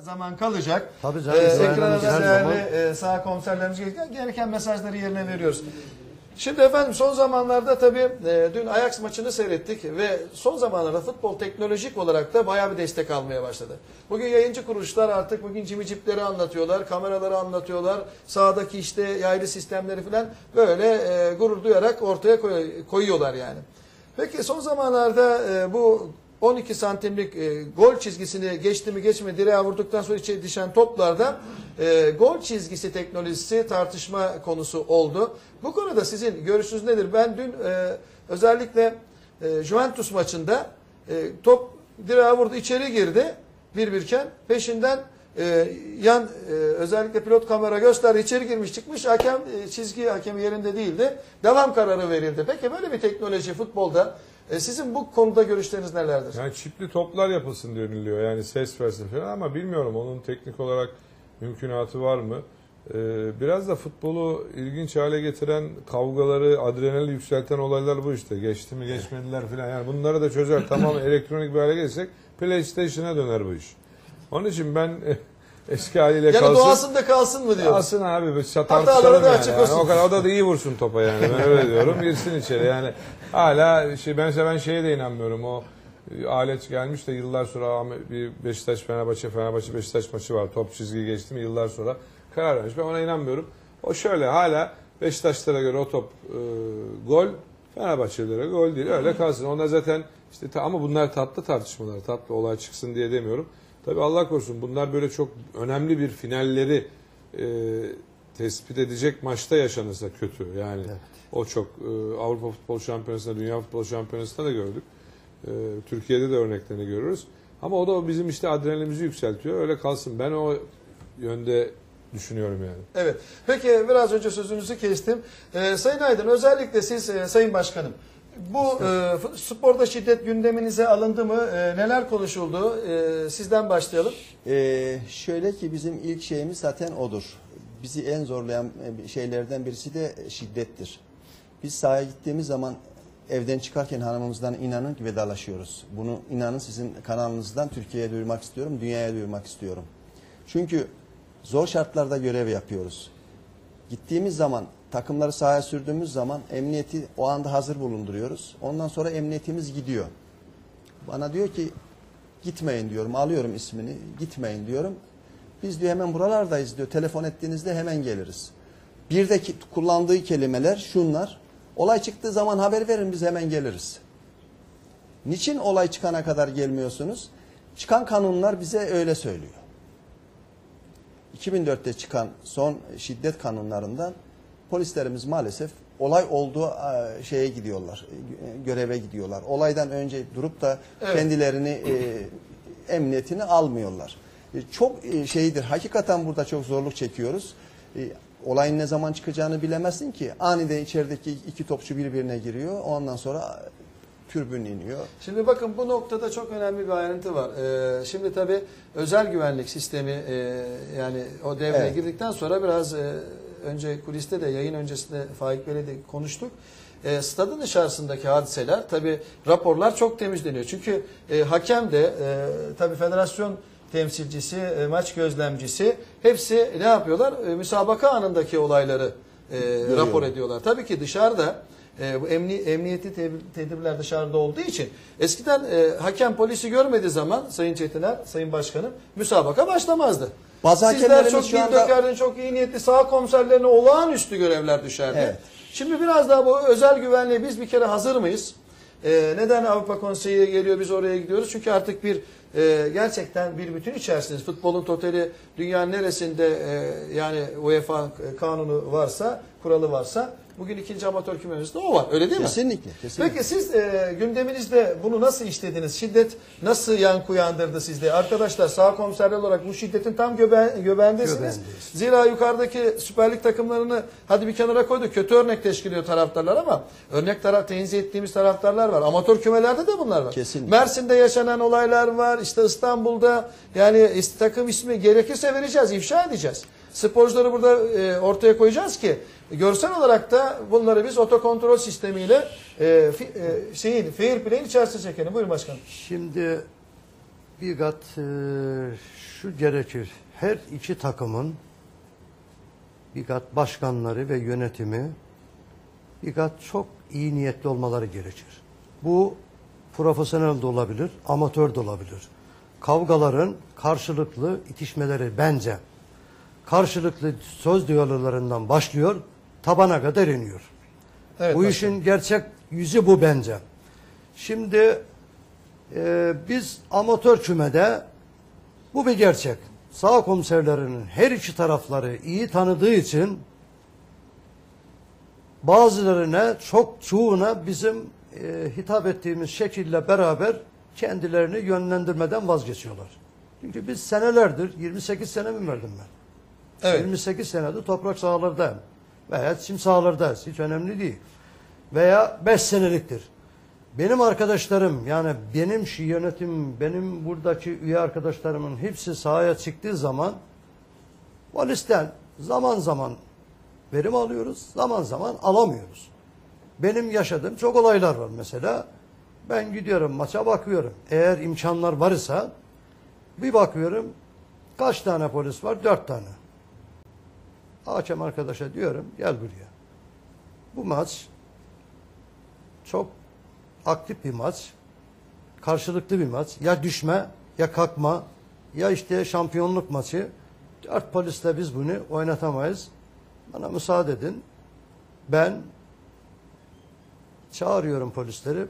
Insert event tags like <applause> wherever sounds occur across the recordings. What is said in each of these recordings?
zaman kalacak. Tabii canım, Ee, ekrana da değerli e, sağ komiserlerimiz gereken, gereken mesajları yerine veriyoruz. Şimdi efendim son zamanlarda tabii e, dün Ajax maçını seyrettik ve son zamanlarda futbol teknolojik olarak da bayağı bir destek almaya başladı. Bugün yayıncı kuruluşlar artık bugün cimicipleri anlatıyorlar, kameraları anlatıyorlar, sahadaki işte yaylı sistemleri falan böyle e, gurur duyarak ortaya koy- koyuyorlar yani. Peki son zamanlarda e, bu 12 santimlik e, gol çizgisini geçti mi geçmedi direğe vurduktan sonra içeri düşen toplarda e, gol çizgisi teknolojisi tartışma konusu oldu. Bu konuda sizin görüşünüz nedir? Ben dün e, özellikle e, Juventus maçında e, top direğe vurdu içeri girdi bir birken peşinden e, yan e, özellikle pilot kamera gösterdi içeri girmiş çıkmış hakem e, çizgi hakemi yerinde değildi. Devam kararı verildi. Peki böyle bir teknoloji futbolda e, sizin bu konuda görüşleriniz nelerdir? Yani çipli toplar yapılsın deniliyor yani ses versin falan ama bilmiyorum onun teknik olarak mümkünatı var mı? Ee, biraz da futbolu ilginç hale getiren kavgaları, adrenalin yükselten olaylar bu işte. Geçti mi geçmediler falan yani bunları da çözer tamamen <coughs> elektronik bir hale gelirsek PlayStation'a döner bu iş. Onun için ben eski haliyle Yani kalsın. doğasında kalsın mı diyoruz? Kalsın abi biz Hataları tartışalım da yani. açık yani. olsun. O kadar o da, da iyi vursun topa yani. Ben öyle diyorum. Girsin içeri yani. Hala şey ben ben şeye de inanmıyorum. O alet gelmiş de yıllar sonra bir Beşiktaş Fenerbahçe Fenerbahçe Beşiktaş maçı var. Top çizgiyi geçti mi yıllar sonra karar vermiş. Ben ona inanmıyorum. O şöyle hala Beşiktaşlara göre o top e, gol Fenerbahçelilere gol değil. Öyle kalsın. Onlar zaten işte ama bunlar tatlı tartışmalar. Tatlı olay çıksın diye demiyorum. Tabii Allah korusun bunlar böyle çok önemli bir finalleri e, tespit edecek maçta yaşanırsa kötü. Yani o çok e, Avrupa Futbol Şampiyonası'nda, Dünya Futbol Şampiyonası'nda da gördük. E, Türkiye'de de örneklerini görürüz. Ama o da bizim işte adrenalimizi yükseltiyor. Öyle kalsın. Ben o yönde düşünüyorum yani. Evet. Peki biraz önce sözünüzü kestim. Ee, Sayın Aydın özellikle siz e, Sayın Başkanım bu e, sporda şiddet gündeminize alındı mı? E, neler konuşuldu? E, sizden başlayalım. Ee, şöyle ki bizim ilk şeyimiz zaten odur. Bizi en zorlayan e, şeylerden birisi de şiddettir. Biz sahaya gittiğimiz zaman evden çıkarken hanımımızdan inanın ki vedalaşıyoruz. Bunu inanın sizin kanalınızdan Türkiye'ye duyurmak istiyorum, dünyaya duyurmak istiyorum. Çünkü zor şartlarda görev yapıyoruz. Gittiğimiz zaman takımları sahaya sürdüğümüz zaman emniyeti o anda hazır bulunduruyoruz. Ondan sonra emniyetimiz gidiyor. Bana diyor ki gitmeyin diyorum. Alıyorum ismini. Gitmeyin diyorum. Biz diyor hemen buralardayız diyor. Telefon ettiğinizde hemen geliriz. Bir de kullandığı kelimeler şunlar. Olay çıktığı zaman haber verin biz hemen geliriz. Niçin olay çıkana kadar gelmiyorsunuz? Çıkan kanunlar bize öyle söylüyor. 2004'te çıkan son şiddet kanunlarından polislerimiz maalesef olay olduğu e, şeye gidiyorlar, e, göreve gidiyorlar. Olaydan önce durup da Evet. kendilerini e, emniyetini almıyorlar. E, çok şeydir, hakikaten burada çok zorluk çekiyoruz. E, olayın ne zaman çıkacağını bilemezsin ki. Aniden içerideki iki topçu birbirine giriyor, ondan sonra türbün iniyor. Şimdi bakın bu noktada çok önemli bir ayrıntı var. Ee, şimdi tabii özel güvenlik sistemi e, yani o devreye Evet. girdikten sonra biraz e, önce kuliste de yayın öncesinde Faik Bey'le de konuştuk. E, stadın dışarısındaki hadiseler tabii raporlar çok temizleniyor. Çünkü e, hakem de e, tabii federasyon temsilcisi, e, maç gözlemcisi hepsi ne yapıyorlar? E, müsabaka anındaki olayları e, rapor ediyorlar. Tabii ki dışarıda e, bu emni, emniyeti tedbir- tedbirler dışarıda olduğu için eskiden e, hakem polisi görmediği zaman Sayın Çetiner, Sayın Başkanım müsabaka başlamazdı. Bazı Sizler çok iyi anda- dökerdin, çok iyi niyetli sağ komiserlerine olağanüstü görevler düşerdi. Evet. Şimdi biraz daha bu özel güvenliğe biz bir kere hazır mıyız? E, neden Avrupa Konseyi'ye geliyor biz oraya gidiyoruz? Çünkü artık bir e, gerçekten bir bütün içerisindeyiz. Futbolun totali dünyanın neresinde e, yani UEFA kanunu varsa, kuralı varsa bugün ikinci amatör kümemizde o var. Öyle değil mi? Kesinlikle, kesinlikle. Peki siz e, gündeminizde bunu nasıl işlediniz? Şiddet nasıl yankı uyandırdı sizde? Arkadaşlar sağ komiserler olarak bu şiddetin tam göbe göbeğindesiniz. Göbeğindeyiz. Zira yukarıdaki Süper Lig takımlarını hadi bir kenara koyduk. Kötü örnek teşkil ediyor taraftarlar ama örnek taraf tenzih ettiğimiz taraftarlar var. Amatör kümelerde de bunlar var. Kesinlikle. Mersin'de yaşanan olaylar var. İşte İstanbul'da yani takım ismi gerekirse vereceğiz, ifşa edeceğiz. Sporcuları burada e, ortaya koyacağız ki görsel olarak da bunları biz otokontrol sistemiyle e, fi, e, şeyin fair play'in içerisine çekelim. Buyurun başkanım. Şimdi Bigat e, şu gerekir. Her iki takımın Bigat başkanları ve yönetimi Bigat çok iyi niyetli olmaları gerekir. Bu profesyonel de olabilir, amatör de olabilir. Kavgaların karşılıklı itişmeleri bence karşılıklı söz diyaloglarından başlıyor, tabana kadar iniyor. Evet, bu başkanım. işin gerçek yüzü bu bence. Şimdi e, biz amatör kümede bu bir gerçek. Sağ komiserlerinin her iki tarafları iyi tanıdığı için bazılarına çok çoğuna bizim e, hitap ettiğimiz şekille beraber kendilerini yönlendirmeden vazgeçiyorlar. Çünkü biz senelerdir 28 sene mi verdim ben? Evet. 28 senedir toprak sahalardayım. Veya çim sahalardayız. Hiç önemli değil. Veya 5 seneliktir. Benim arkadaşlarım yani benim şu yönetim, benim buradaki üye arkadaşlarımın hepsi sahaya çıktığı zaman valisten zaman zaman verim alıyoruz, zaman zaman alamıyoruz. Benim yaşadığım çok olaylar var mesela. Ben gidiyorum maça bakıyorum. Eğer imkanlar var ise bir bakıyorum kaç tane polis var? Dört tane. Hakem arkadaşa diyorum gel buraya. Bu maç çok aktif bir maç. Karşılıklı bir maç. Ya düşme ya kalkma ya işte şampiyonluk maçı. Dört polisle biz bunu oynatamayız. Bana müsaade edin. Ben çağırıyorum polisleri.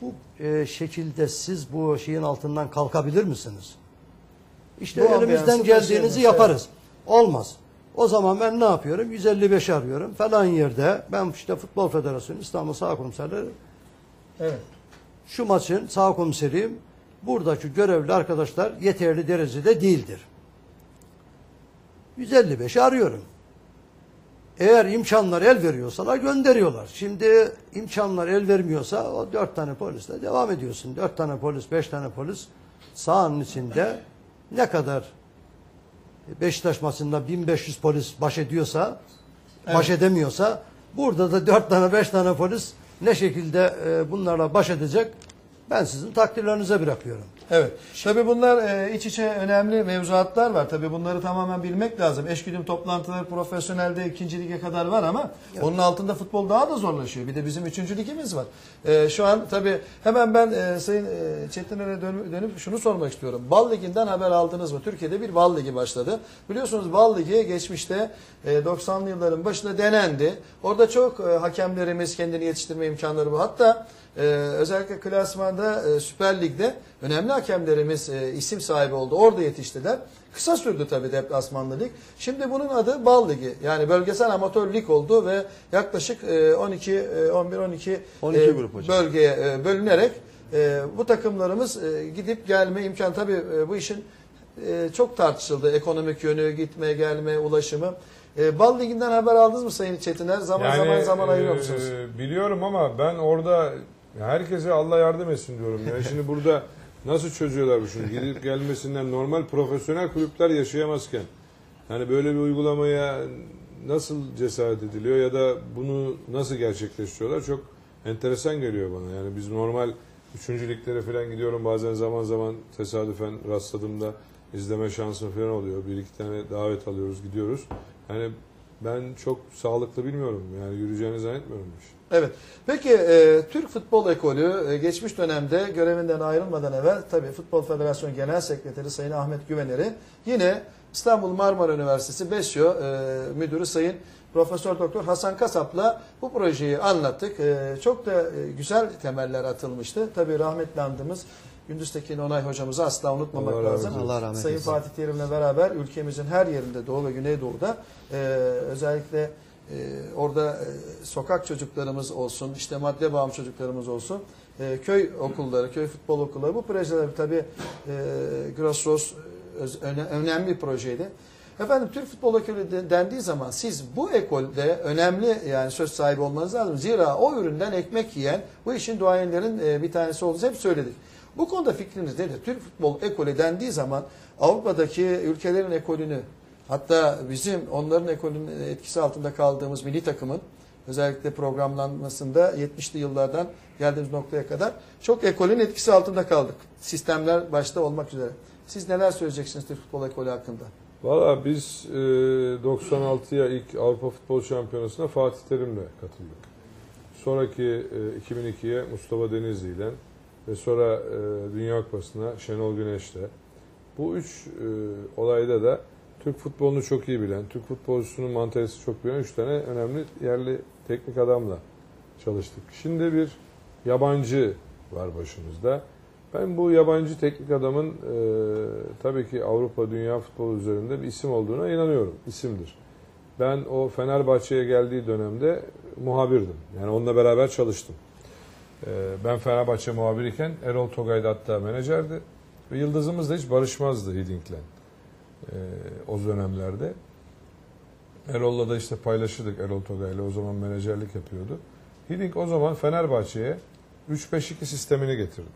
Bu e, şekilde siz bu şeyin altından kalkabilir misiniz? İşte Bu elimizden geldiğinizi evet. yaparız. Olmaz. O zaman ben ne yapıyorum? 155 arıyorum. Falan yerde ben işte Futbol Federasyonu İstanbul Sağ Komiserleri Evet. şu maçın sağ komiseriyim. Buradaki görevli arkadaşlar yeterli derecede değildir. 155 arıyorum. Eğer imkanlar el veriyorsalar gönderiyorlar. Şimdi imkanlar el vermiyorsa o dört tane polisle devam ediyorsun. Dört tane polis, beş tane polis sahanın içinde ne kadar Beşiktaş maçında 1500 polis baş ediyorsa, baş edemiyorsa burada da dört tane beş tane polis ne şekilde e, bunlarla baş edecek ben sizin takdirlerinize bırakıyorum. Evet. Tabii bunlar e, iç içe önemli mevzuatlar var. Tabii bunları tamamen bilmek lazım. Eşgüdüm toplantıları profesyonelde ikinci lige kadar var ama onun altında futbol daha da zorlaşıyor. Bir de bizim üçüncü ligimiz var. E, şu an tabii hemen ben e, Sayın e, Çetiner'e dönüp, dönüp şunu sormak istiyorum. Bal Ligi'nden haber aldınız mı? Türkiye'de bir Bal Ligi başladı. Biliyorsunuz Bal Ligi geçmişte e, 90'lı yılların başında denendi. Orada çok e, hakemlerimiz kendini yetiştirme imkanları bu. Hatta ee, özellikle klasmanda e, Süper Lig'de önemli hakemlerimiz e, isim sahibi oldu. Orada yetiştiler. Kısa sürdü tabii deplasmanlı lig. Şimdi bunun adı Bal Ligi. Yani bölgesel amatör lig oldu ve yaklaşık e, 12 e, 11 12 12 e, grup hocam. bölgeye e, bölünerek e, bu takımlarımız e, gidip gelme imkan tabii e, bu işin e, çok tartışıldı. Ekonomik yönü, gitme, gelme, ulaşımı. E, Bal Ligi'nden haber aldınız mı Sayın Çetiner? Zaman zaman zaman ayırıyor e, musunuz? biliyorum ama ben orada herkese Allah yardım etsin diyorum. Ya şimdi burada nasıl çözüyorlar bu şunu? Gidip gelmesinden normal profesyonel kulüpler yaşayamazken yani böyle bir uygulamaya nasıl cesaret ediliyor ya da bunu nasıl gerçekleştiriyorlar çok enteresan geliyor bana. Yani biz normal üçüncü liglere falan gidiyorum bazen zaman zaman tesadüfen rastladığımda izleme şansım falan oluyor. Bir iki tane davet alıyoruz gidiyoruz. Yani ben çok sağlıklı bilmiyorum. Yani yürüyeceğini zannetmiyorum. Evet. Peki e, Türk Futbol Ekolü e, geçmiş dönemde görevinden ayrılmadan evvel tabii Futbol Federasyonu Genel Sekreteri Sayın Ahmet Güvener'i yine İstanbul Marmara Üniversitesi BESYO e, Müdürü Sayın Profesör Doktor Hasan Kasap'la bu projeyi anlattık. E, çok da e, güzel temeller atılmıştı. Tabii rahmetli andığımız Gündüz Tekin Onay hocamızı asla unutmamak Allah lazım. Allah rahmet Sayın eylesin. Fatih Terim'le beraber ülkemizin her yerinde Doğu ve Güneydoğu'da e, özellikle e, orada e, sokak çocuklarımız olsun, işte madde bağımlı çocuklarımız olsun, e, köy okulları, köy futbol okulları bu projeler tabii e, Grassroots öne- önemli bir projeydi. Efendim Türk Futbol Ekolü de- dendiği zaman siz bu ekolde önemli yani söz sahibi olmanız lazım. Zira o üründen ekmek yiyen bu işin duayenlerin e, bir tanesi olduğunu hep söyledik. Bu konuda fikriniz nedir? Türk Futbol Ekolü dendiği zaman Avrupa'daki ülkelerin ekolünü hatta bizim onların ekolünün etkisi altında kaldığımız milli takımın Özellikle programlanmasında 70'li yıllardan geldiğimiz noktaya kadar çok ekolün etkisi altında kaldık. Sistemler başta olmak üzere. Siz neler söyleyeceksiniz Türk Futbol Ekolü hakkında? Valla biz e, 96'ya ilk Avrupa Futbol Şampiyonası'na Fatih Terim'le katıldık. Sonraki e, 2002'ye Mustafa Denizli ile ve sonra e, Dünya Kupası'na Şenol Güneş'le. Bu üç e, olayda da Türk futbolunu çok iyi bilen, Türk futbolcusunun mantalitesi çok bilen üç tane önemli yerli teknik adamla çalıştık. Şimdi bir yabancı var başımızda. Ben bu yabancı teknik adamın e, tabii ki Avrupa dünya futbolu üzerinde bir isim olduğuna inanıyorum. İsimdir. Ben o Fenerbahçe'ye geldiği dönemde muhabirdim. Yani onunla beraber çalıştım. E, ben Fenerbahçe muhabiriyken Erol Togay da hatta menajerdi. Ve yıldızımız da hiç barışmazdı Hidding'le e, o dönemlerde. Erol'la da işte paylaşırdık Erol Togay'la o zaman menajerlik yapıyordu. Hiddink o zaman Fenerbahçe'ye 3-5-2 sistemini getirdi.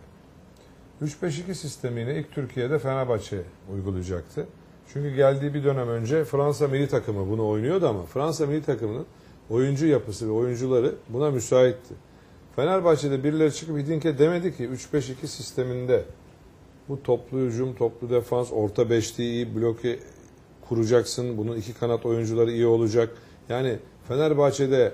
3-5-2 sistemini ilk Türkiye'de Fenerbahçe uygulayacaktı. Çünkü geldiği bir dönem önce Fransa milli takımı bunu oynuyordu ama Fransa milli takımının oyuncu yapısı ve oyuncuları buna müsaitti. Fenerbahçe'de birileri çıkıp Hiddink'e demedi ki 3-5-2 sisteminde bu toplu hücum, toplu defans, orta beşliği iyi bloke kuracaksın. Bunun iki kanat oyuncuları iyi olacak. Yani Fenerbahçe'de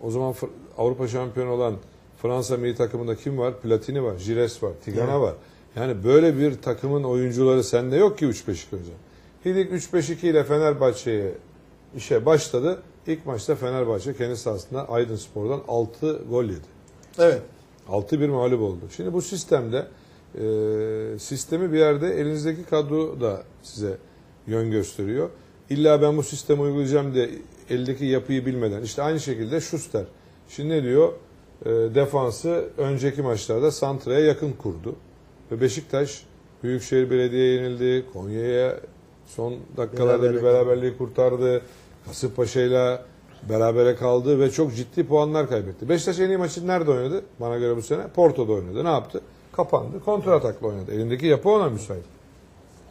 o zaman Avrupa şampiyonu olan Fransa milli takımında kim var? Platini var, Jires var, Tigana var. Yani böyle bir takımın oyuncuları sende yok ki 3-5-2 hocam. Hidik 3-5-2 ile Fenerbahçe'ye işe başladı. İlk maçta Fenerbahçe kendi sahasında Aydın Spor'dan 6 gol yedi. Evet. 6-1 mağlup oldu. Şimdi bu sistemde e, sistemi bir yerde elinizdeki kadro da size yön gösteriyor. İlla ben bu sistemi uygulayacağım diye eldeki yapıyı bilmeden. işte aynı şekilde Schuster. Şimdi ne diyor? E, defansı önceki maçlarda Santra'ya yakın kurdu. Ve Beşiktaş Büyükşehir Belediye yenildi. Konya'ya son dakikalarda Beraberlik. bir beraberliği kurtardı. Kasımpaşa'yla berabere kaldı ve çok ciddi puanlar kaybetti. Beşiktaş en iyi maçını nerede oynadı? Bana göre bu sene Porto'da oynadı. Ne yaptı? Kapandı. Kontra atakla oynadı. Elindeki yapı ona müsait.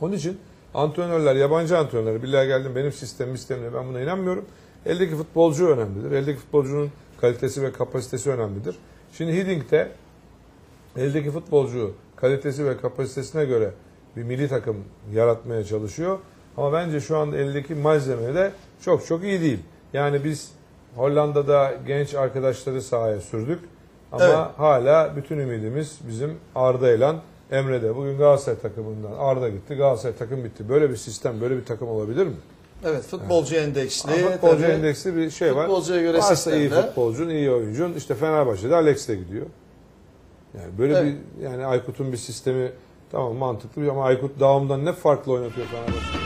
Onun için antrenörler, yabancı antrenörler billahi geldim benim sistemim sistemine ben buna inanmıyorum. Eldeki futbolcu önemlidir. Eldeki futbolcunun kalitesi ve kapasitesi önemlidir. Şimdi Hiddink eldeki futbolcu kalitesi ve kapasitesine göre bir milli takım yaratmaya çalışıyor. Ama bence şu anda eldeki malzeme de çok çok iyi değil. Yani biz Hollanda'da genç arkadaşları sahaya sürdük. Ama Evet. hala bütün ümidimiz bizim Arda'yla Emre'de. Bugün Galatasaray takımından Arda gitti. Galatasaray takım bitti. Böyle bir sistem, böyle bir takım olabilir mi? Evet futbolcu endeksli. Ama futbolcu tabii. endeksli bir şey var. Futbolcuya göre Varsa iyi sistemler. futbolcun, iyi oyuncun. İşte Fenerbahçe'de Alex de gidiyor. Yani böyle Evet. bir yani Aykut'un bir sistemi tamam mantıklı ama Aykut Dağım'dan ne farklı oynatıyor Fenerbahçe?